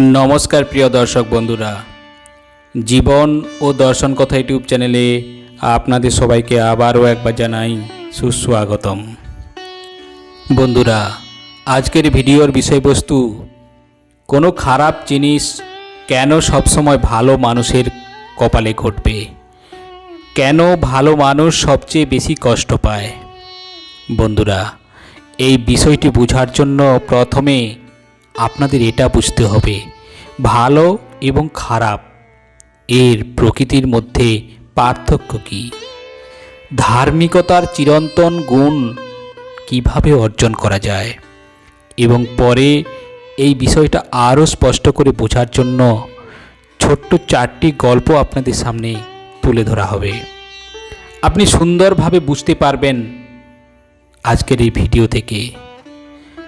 নমস্কার প্রিয় দর্শক বন্ধুরা। জীবন ও দর্শন কথা ইউটিউব চ্যানেলে আপনাদের সবাইকে আবারও একবার জানাই সুস্বাগতম। বন্ধুরা, আজকের ভিডিওর বিষয়বস্তু, কোনো খারাপ জিনিস কেন সবসময় ভালো মানুষের কপালে ঘটবে? কেন ভালো মানুষ সবচেয়ে বেশি কষ্ট পায়? বন্ধুরা, এই বিষয়টি বোঝার জন্য প্রথমে আপনাদের এটা বুঝতে হবে। ভালো এবং খারাপ, এর প্রকৃতির মধ্যে পার্থক্য কী? ধার্মিকতার চিরন্তন গুণ কীভাবে অর্জন করা যায়? এবং পরে এই বিষয়টা আরও স্পষ্ট করে বোঝার জন্য ছোট্ট চারটি গল্প আপনাদের সামনে তুলে ধরা হবে। আপনি সুন্দরভাবে বুঝতে পারবেন আজকের এই ভিডিও থেকে।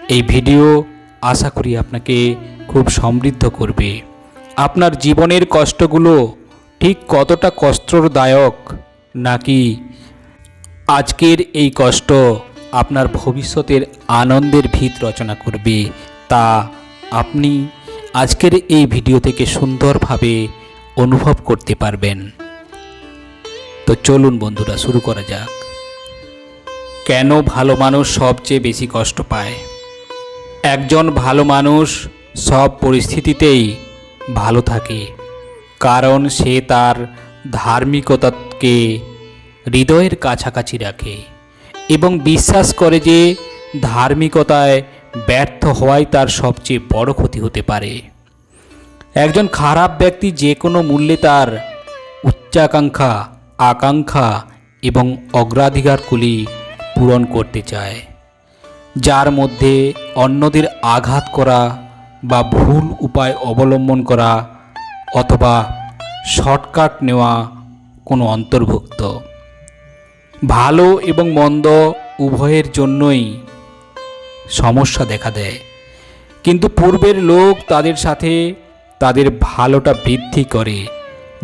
এই ভিডিও আশা করি আপনাকে খুব সমৃদ্ধ করবে। আপনার জীবনের কষ্টগুলো ঠিক কতটা কষ্টদায়ক নাকি আজকের এই কষ্ট আপনার ভবিষ্যতের আনন্দের ভিত রচনা করবে তা আপনি আজকের এই ভিডিও থেকে সুন্দরভাবে অনুভব করতে পারবেন। তো চলুন বন্ধুরা, শুরু করা যাক। কেন ভালো মানুষ সবচেয়ে বেশি কষ্ট পায়? একজন ভালো মানুষ সব পরিস্থিতিতেই ভালো থাকে, কারণ সে তার ধার্মিকতাকে হৃদয়ের কাছাকাছি রাখে এবং বিশ্বাস করে যে ধার্মিকতায় ব্যর্থ হওয়াই তার সবচেয়ে বড় ক্ষতি হতে পারে। একজন খারাপ ব্যক্তি যে কোনো মূল্যে তার উচ্চাকাঙ্ক্ষা, আকাঙ্ক্ষা এবং অগ্রাধিকারগুলি পূরণ করতে চায়। যার মধ্যে অন্যদের আঘাত করা বা ভুল উপায় অবলম্বন করা অথবা শর্টকাট নেওয়া কোনো অন্তর্ভুক্ত। ভালো এবং মন্দ উভয়ের জন্যই সমস্যা দেখা দেয়। কিন্তু পূর্বের লোক তাদের সাথে তাদের ভালোটা বৃদ্ধি করে।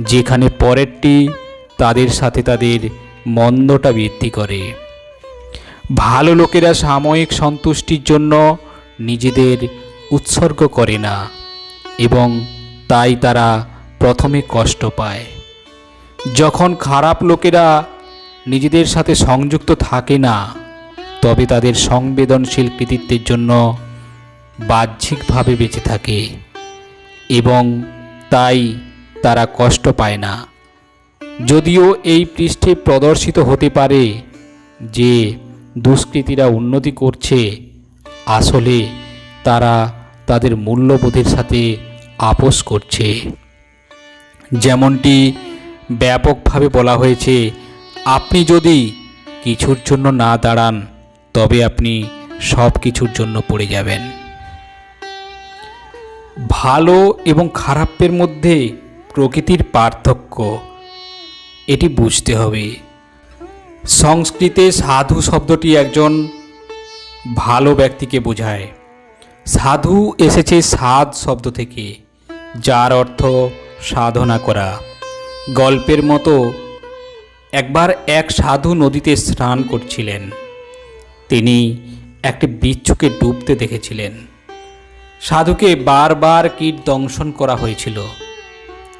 যেখানে পরেরটি তাদের সাথে তাদের মন্দটা বৃদ্ধি করে। ভালো লোকেরা সাময়িক সন্তুষ্টির জন্য নিজেদের উৎসর্গ করে না এবং তাই তারা প্রথমে কষ্ট পায়। যখন খারাপ লোকেরা নিজেদের সাথে সংযুক্ত থাকে না, তবে তাদের সংবেদনশীল কৃতিত্বের জন্য বাহ্যিকভাবে বেঁচে থাকে এবং তাই তারা কষ্ট পায় না। যদিও এই পৃষ্ঠে প্রদর্শিত হতে পারে যে দুষ্কৃতীরা উন্নতি করছে। আসলে তারা তাদের মূল্যবোধের সাথে আপোষ করছে। যেমনটি ব্যাপকভাবে বলা হয়েছে, আপনি যদি কিছুর জন্য না দাঁড়ান, তবে আপনি সব কিছুর জন্য পড়ে যাবেন। ভালো এবং খারাপের মধ্যে প্রকৃতির পার্থক্য, এটি বুঝতে হবে। সংস্কৃতে সাধু শব্দটি একজন ভালো ব্যক্তিকে বোঝায়। সাধু এসেছে সাধ শব্দ থেকে, যার অর্থ সাধনা করা। গল্পের মতো একবার এক সাধু নদীতে স্নান করছিলেন। তিনি একটি বিচ্ছুকে ডুবতে দেখেছিলেন। সাধুকে বারবার কীট দংশন করা হয়েছিল,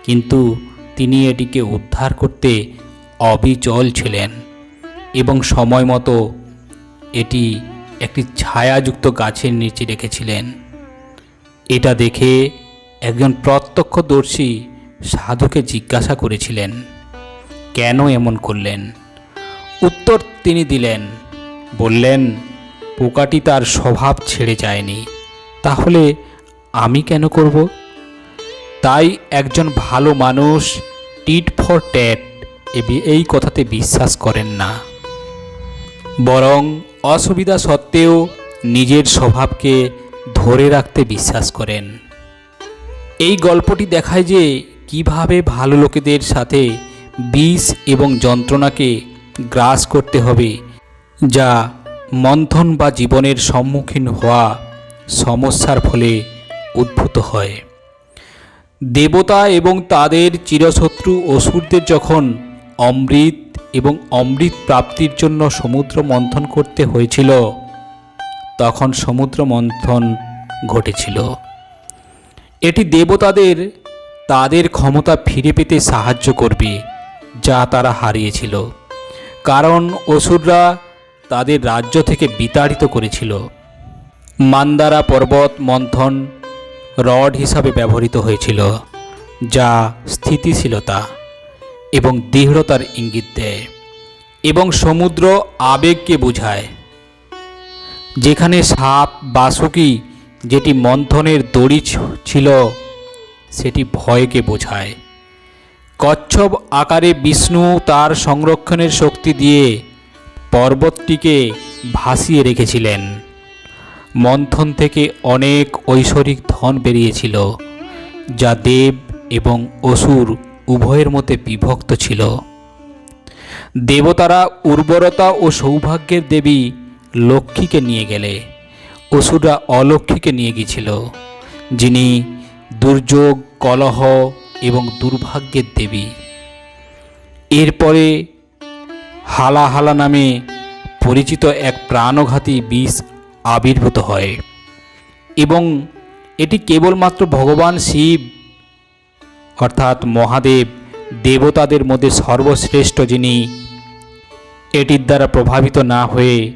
কিন্তু তিনি এটিকে উদ্ধার করতে অবিচল ছিলেন। এবং সময় মতো এটি একটি ছায়াযুক্ত গাছের নিচে রেখেছিলেন। এটা দেখে একজন প্রত্যক্ষদর্শী সাধুকে জিজ্ঞাসা করেছিলেন, কেন এমন করলেন? উত্তর তিনি দিলেন, বললেন, পোকাটি তার স্বভাব ছেড়ে যায়নি। তাহলে আমি কেন করব? তাই একজন ভালো মানুষ টিট ফর ট্যাট এই কথাতে বিশ্বাস করেন না। বরং অসুবিধা সত্ত্বেও নিজের স্বভাবকে ধরে রাখতে বিশ্বাস করেন। এই গল্পটি দেখায় যে কীভাবে ভালো লোকেদের সাথে বিষ এবং যন্ত্রণাকে গ্রাস করতে হবে, যা মন্থন বা জীবনের সম্মুখীন হওয়া সমস্যার ফলে উদ্ভূত হয়। দেবতা এবং তাদের চিরশত্রু অসুরদের যখন অমৃত এবং অমৃত প্রাপ্তির জন্য সমুদ্র মন্থন করতে হয়েছিল। তখন সমুদ্র মন্থন ঘটেছিল। এটি দেবতাদের, তাদের ক্ষমতা ফিরে পেতে সাহায্য করবে, যা তারা হারিয়েছিল। কারণ অসুররা তাদের রাজ্য থেকে বিতাড়িত করেছিল। মান্দারা পর্বত মন্থন রড হিসাবে ব্যবহৃত হয়েছিল, যা স্থিতিশীলতা। এবং দৃঢ়তার ইঙ্গিত দেয় এবং সমুদ্র আবেগকে বোঝায়। যেখানে সাপ, বাসুকি, যেটি মন্থনের দড়ি ছিল, সেটি ভয়কে বোঝায়। কচ্ছপ আকারে বিষ্ণু তার সংরক্ষণের শক্তি দিয়ে পর্বতটিকে ভাসিয়ে রেখেছিলেন। মন্থন থেকে অনেক ঐশ্বরিক ধন বেরিয়েছিল, যা দেব এবং অসুর উভয়ের মধ্যে বিভক্ত ছিল। দেবতারা উর্বরতা ও সৌভাগ্যের দেবী লক্ষ্মীকে নিয়ে গেলে। অসুররা অলক্ষ্মীকে নিয়ে গিয়েছিল, যিনি দুর্যোগ, কলহ এবং দুর্ভাগ্যের দেবী। এরপরে হালা হালা নামে পরিচিত এক প্রাণঘাতী বিষ আবির্ভূত হয় এবং এটি কেবলমাত্র ভগবান শিব অর্থাৎ মহাদেব দেবতাদের মধ্যে সর্বশ্রেষ্ঠ যিনি, এটির দ্বারা প্রভাবিত না হয়ে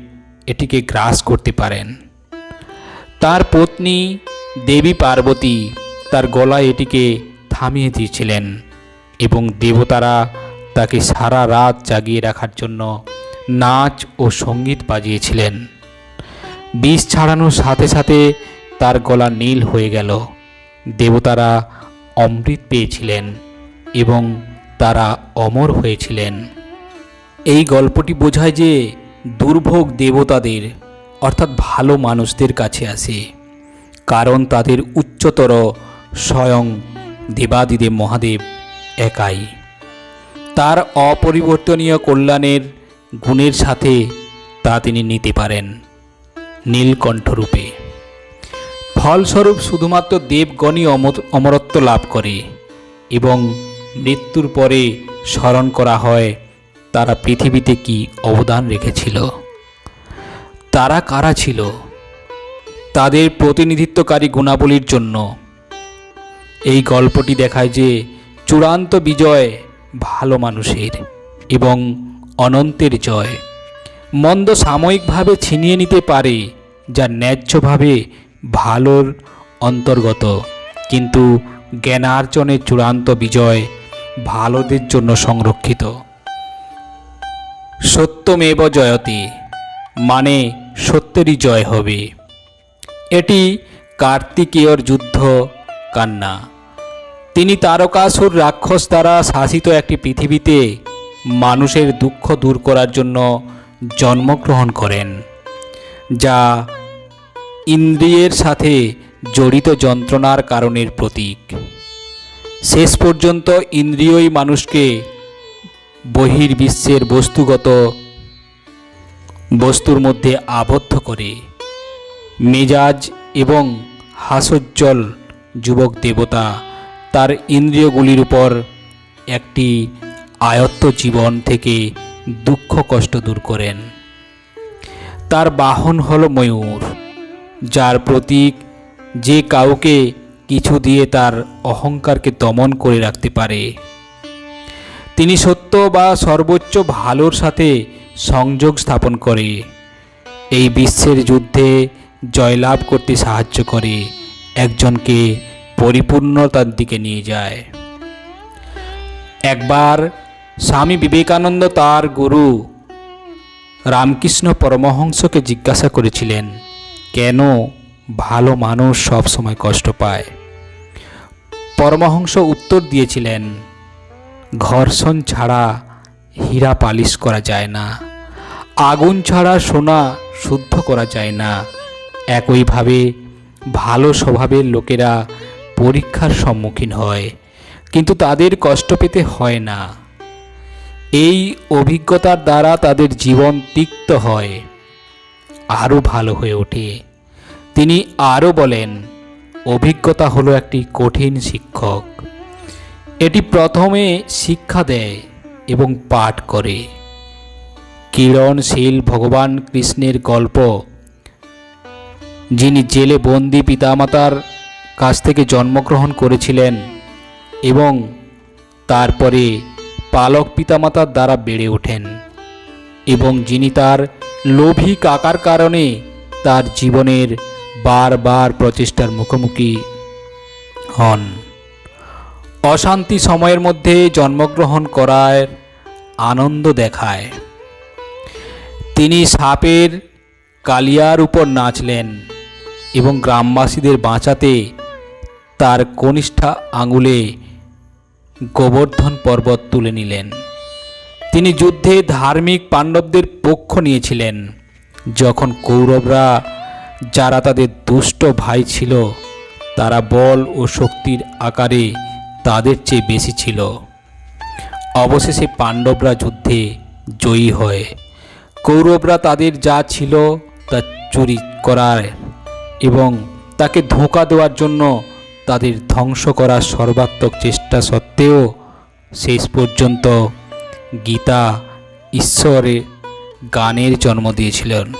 এটিকে গ্রাস করতে পারেন। তার পত্নী দেবী পার্বতী তার গলায় এটিকে থামিয়ে দিয়েছিলেন এবং দেবতারা তাকে সারা রাত জাগিয়ে রাখার জন্য নাচ ও সংগীত বাজিয়েছিলেন। বিষ ছাড়ানোর সাথে সাথে তার গলা নীল হয়ে গেল। দেবতারা অমৃত পেয়েছিলেন এবং তারা অমর হয়েছিলেন। এই গল্পটি বোঝায় যে দুর্ভোগ দেবতাদের, অর্থাৎ ভালো মানুষদের কাছে আসে, কারণ তাদের উচ্চতর স্বয়ং দেবাদিদেব মহাদেব একাই। তার অপরিবর্তনীয় কল্যাণের গুণের সাথে তা তিনি নিতে পারেন নীলকণ্ঠরূপে। ফলস্বরূপ শুধুমাত্র দেবগণই অমর- অমরত্ব লাভ করে এবং মৃত্যুর পরে স্মরণ করা হয়, তারা পৃথিবীতে কি অবদান রেখেছিল? তারা কারা ছিল? তাদের প্রতিনিধিত্বকারী গুণাবলীর জন্য। এই গল্পটি দেখায় যে চূড়ান্ত বিজয় ভালো মানুষের এবং অনন্তের জয়। মন্দ সাময়িকভাবে ছিনিয়ে নিতে পারে, যা ন্যায্যভাবে ভালোর অন্তর্গত। কিন্তু জ্ঞানার্জনের চূড়ান্ত বিজয় ভালোদের জন্য সংরক্ষিত। সত্যমেব জয়তে মানে সত্যেরই জয় হবে। এটি কার্তিকেয়র যুদ্ধ কান্না। তিনি তারকাসুর রাক্ষস দ্বারা শাসিত একটি পৃথিবীতে মানুষের দুঃখ দূর করার জন্য জন্মগ্রহণ করেন, যা ইন্দ্রিয়ের সাথে জড়িত যন্ত্রণার কারণের প্রতীক। শেষ পর্যন্ত ইন্দ্রিয়ই মানুষকে বহির্বিশ্বের বস্তুগত বস্তুর মধ্যে আবদ্ধ করে। মেজাজ এবং হাস্যোজ্জ্বল যুবক দেবতা তার ইন্দ্রিয়গুলির উপর একটি আয়ত্ত জীবন থেকে দুঃখ কষ্ট দূর করেন। তার বাহন হল ময়ূর। যার প্রতীক যে কাউকে কিছু দিয়ে তার অহংকারকে দমন করে রাখতে পারে। তিনি সত্য বা সর্বোচ্চ ভালোর সাথে সংযোগ স্থাপন করে। এই বিশ্বের যুদ্ধে জয়লাভ করতে সাহায্য করে। একজনকে পরিপূর্ণতার দিকে নিয়ে যায়। একবার স্বামী বিবেকানন্দ তার গুরু রামকৃষ্ণ পরমহংসকে জিজ্ঞাসা করেছিলেন কেন ভালো মানুষ সব সময় কষ্ট পায়? পরমহংস উত্তর দিয়েছিলেন, ঘর্ষণ ছাড়া হীরা পালিশ করা যায় না, আগুন ছাড়া সোনা শুদ্ধ করা যায় না। একইভাবে ভালো স্বভাবের লোকেরা পরীক্ষার সম্মুখীন হয়, কিন্তু তাদের কষ্ট পেতে হয় না। এই অভিজ্ঞতার দ্বারা তাদের জীবন তিক্ত হয়। আরও ভালো হয়ে ওঠে। তিনি আরও বলেন, অভিজ্ঞতা হলো একটি কঠিন শিক্ষক। এটি প্রথমে শিক্ষা দেয় এবং পাঠ করে। কিরণশীল ভগবান কৃষ্ণের গল্প, যিনি জেলে বন্দি পিতামাতার কাছ থেকে জন্মগ্রহণ করেছিলেন এবং তারপরে পালক পিতামাতার দ্বারা বেড়ে ওঠেন এবং যিনি তার লোভী কাকার কারণে তার জীবনের বারবার প্রচেষ্টার মুখোমুখি হন। অশান্তি সময়ের মধ্যে জন্মগ্রহণ করার আনন্দ দেখায়। তিনি সাপের কালিয়ার উপর নাচলেন এবং গ্রামবাসীদের বাঁচাতে তার কনিষ্ঠা আঙুলে গোবর্ধন পর্বত তুলে নিলেন। তিনি যুদ্ধে ধার্মিক পাণ্ডবদের পক্ষ নিয়েছিলেন। যখন কৌরবরা, যারা তাদের দুষ্ট ভাই ছিল, তারা বল ও শক্তির আকারে তাদের চেয়ে বেশি ছিল। অবশেষে পাণ্ডবরা যুদ্ধে জয়ী হয়। কৌরবরা তাদের যা ছিল তা চুরি করার এবং তাকে ধোঁকা দেওয়ার জন্য তাদের ধ্বংস করার সর্বাত্মক চেষ্টা সত্ত্বেও শেষ পর্যন্ত গীতা ঈশ্বরে গানের জন্ম দিয়েছিলেন।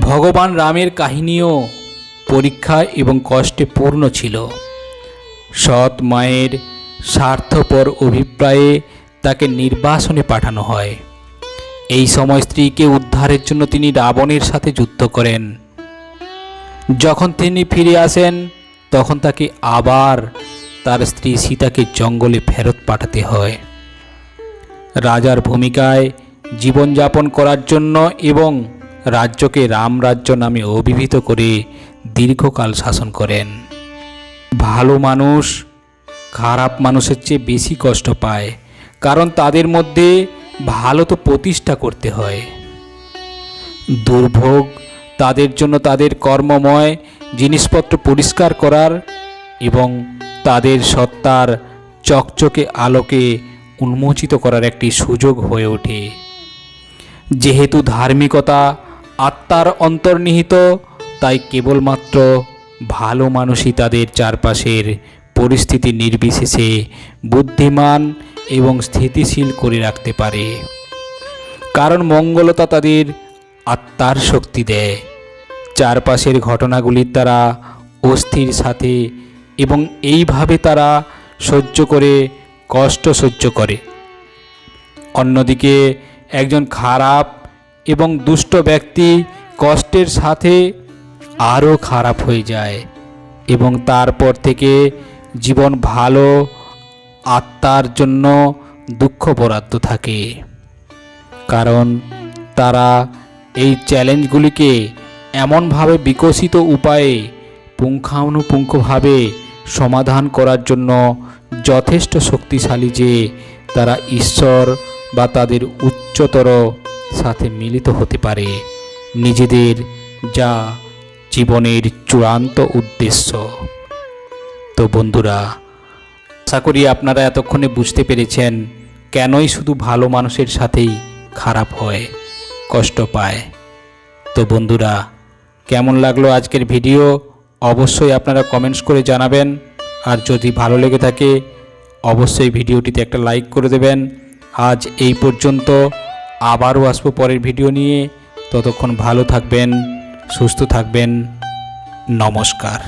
ভগবান রামের কাহিনীও পরীক্ষা এবং কষ্টে পূর্ণ ছিল। সৎ মায়ের স্বার্থপর অভিপ্রায়ে তাকে নির্বাসনে পাঠানো হয়। এই সময় স্ত্রীকে উদ্ধারের জন্য তিনি রাবণের সাথে যুদ্ধ করেন। যখন তিনি ফিরে আসেন, তখন তাকে আবার তার স্ত্রী সীতাকে জঙ্গলে ফেরত পাঠাতে হয়। রাজার ভূমিকায় জীবনযাপন করার জন্য এবং রাজ্যকে রামরাজ্য নামে অভিহিত করে দীর্ঘকাল শাসন করেন। ভালো মানুষ খারাপ মানুষের চেয়ে বেশি কষ্ট পায়, কারণ তাদের মধ্যে ভালো তো প্রতিষ্ঠা করতে হয়। দুর্ভোগ তাদের জন্য তাদের কর্মময় জিনিসপত্র পরিষ্কার করার এবং তাদের সত্তার চকচকে আলোকে উন্মোচিত করার একটি সুযোগ হয়ে ওঠে। যেহেতু ধার্মিকতা আত্মার অন্তর্নিহিত, তাই কেবলমাত্র ভালো মানুষই তাদের চারপাশের পরিস্থিতি নির্বিশেষে বুদ্ধিমান এবং স্থিতিশীল করে রাখতে পারে। কারণ মঙ্গলতা তাদের আত্মার শক্তি দেয়। চারপাশের ঘটনাগুলির দ্বারা অস্থির সাথে এবং এইভাবে তারা সহ্য করে কষ্ট সহ্য করে। অন্যদিকে একজন খারাপ এবং দুষ্ট ব্যক্তি কষ্টের সাথে আরও খারাপ হয়ে যায় এবং তারপর থেকে জীবন ভালো, আত্মার জন্য দুঃখ বরাদ্দ থাকে। কারণ তারা এই চ্যালেঞ্জগুলিকে এমনভাবে বিকশিত উপায়ে পুঙ্খানুপুঙ্খভাবে সমাধান করার জন্য যথেষ্ট শক্তিশালী যে তারা ঈশ্বর বা তাদের উচ্চতর সাথে মিলিত হতে পারে। নিজেদের যা জীবনের চূড়ান্ত উদ্দেশ্য। তো বন্ধুরা, আশা করি আপনারা এতক্ষণে বুঝতে পেরেছেন কেনই শুধু ভালো মানুষের সাথেই খারাপ হয়, কষ্ট পায়। তো বন্ধুরা, কেমন লাগল আজকের ভিডিও? অবশ্যই আপনারা কমেন্টস করে জানাবেন। আর যদি ভালো লেগে থাকে, অবশ্যই ভিডিওটিতে একটা লাইক করে দেবেন। আজ এই পর্যন্ত, আবারও আসব পরের ভিডিও নিয়ে। ততক্ষণ ভালো থাকবেন, সুস্থ থাকবেন। নমস্কার।